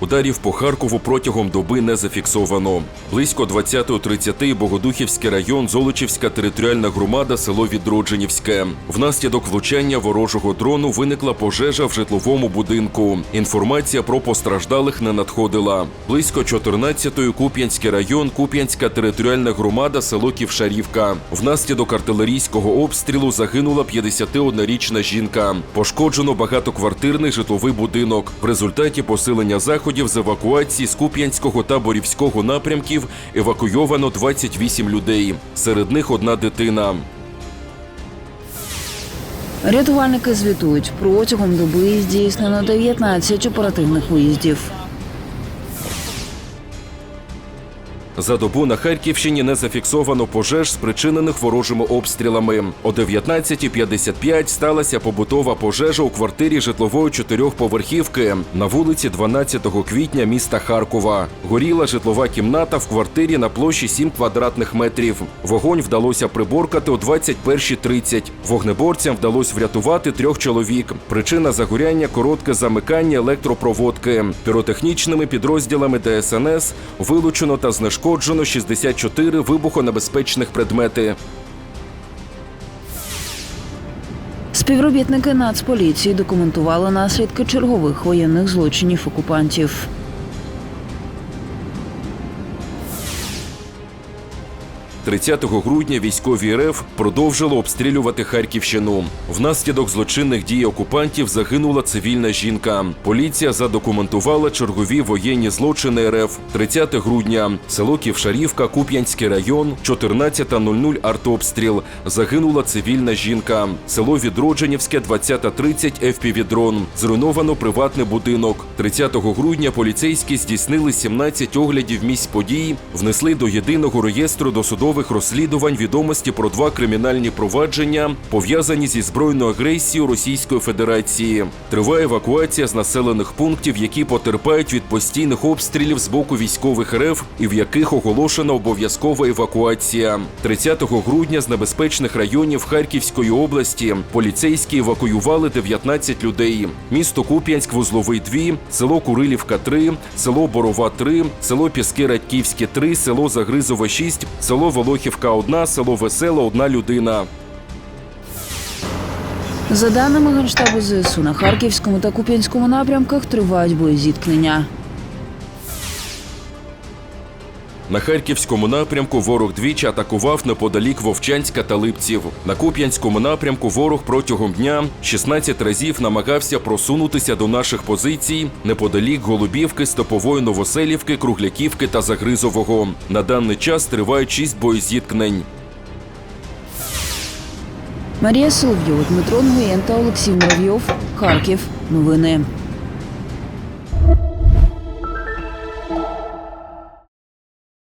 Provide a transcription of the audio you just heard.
Ударів по Харкову протягом доби не зафіксовано. Близько 20.30 Богодухівський район, Золочівська територіальна громада, село Відродженівське. Внаслідок влучання ворожого дрону виникла пожежа в житловому будинку. Інформація про постраждалих не надходила. Близько 14-ї Куп'янський район, Куп'янська територіальна громада, село Ківшарівка. Внаслідок артилерійського обстрілу загинула 51-річна жінка. Пошкоджено багатоквартирний житловий будинок. В результаті посилення заходів з евакуації з Куп'янського та Борівського напрямків евакуйовано 28 людей. Серед них одна дитина. Рятувальники звітують протягом доби здійснено 19 оперативних виїздів. За добу на Харківщині не зафіксовано пожеж, спричинених ворожими обстрілами. О 19.55 сталася побутова пожежа у квартирі житлової чотирьохповерхівки на вулиці 12 квітня міста Харкова. Горіла житлова кімната в квартирі на площі 7 квадратних метрів. Вогонь вдалося приборкати о 21.30. Вогнеборцям вдалося врятувати трьох чоловік. Причина загоряння коротке замикання електропроводки. Піротехнічними підрозділами ДСНС вилучено та знешкоджено 64 вибухонебезпечних предмети. Співробітники Нацполіції документували наслідки чергових воєнних злочинів окупантів. – 30 грудня військові РФ продовжили обстрілювати Харківщину. Внаслідок злочинних дій окупантів загинула цивільна жінка. Поліція задокументувала чергові воєнні злочини РФ. 30 грудня село Ківшарівка, Куп'янський район, 14.00 артобстріл. Загинула цивільна жінка. Село Відродженівське, 20.30 FPV-дрон. Зруйновано приватний будинок. 30 грудня поліцейські здійснили 17 оглядів місць подій, внесли до єдиного реєстру досудових розслідувань відомості про два кримінальні провадження, пов'язані зі збройною агресією Російської Федерації. Триває евакуація з населених пунктів, які потерпають від постійних обстрілів з боку військових РФ і в яких оголошена обов'язкова евакуація. 30 грудня з небезпечних районів Харківської області поліцейські евакуювали 19 людей. Місто Куп'янськ, Вузловий 2, село Курилівка 3, село Борова 3, село Піски Радьківське 3, село Загризове 6, село Волохівка одна, село Весело одна людина. За даними Генштабу ЗСУ, на Харківському та Куп'янському напрямках тривають боєзіткнення. На Харківському напрямку ворог двічі атакував неподалік Вовчанська та Липців. На Куп'янському напрямку ворог протягом дня 16 разів намагався просунутися до наших позицій неподалік Голубівки, Стопової Новоселівки, Кругляківки та Загризового. На даний час тривають 6 боєзіткнень. Марія Соловйова, Дмитро Нгоєн та Олексій Муравйов. Харків. Новини.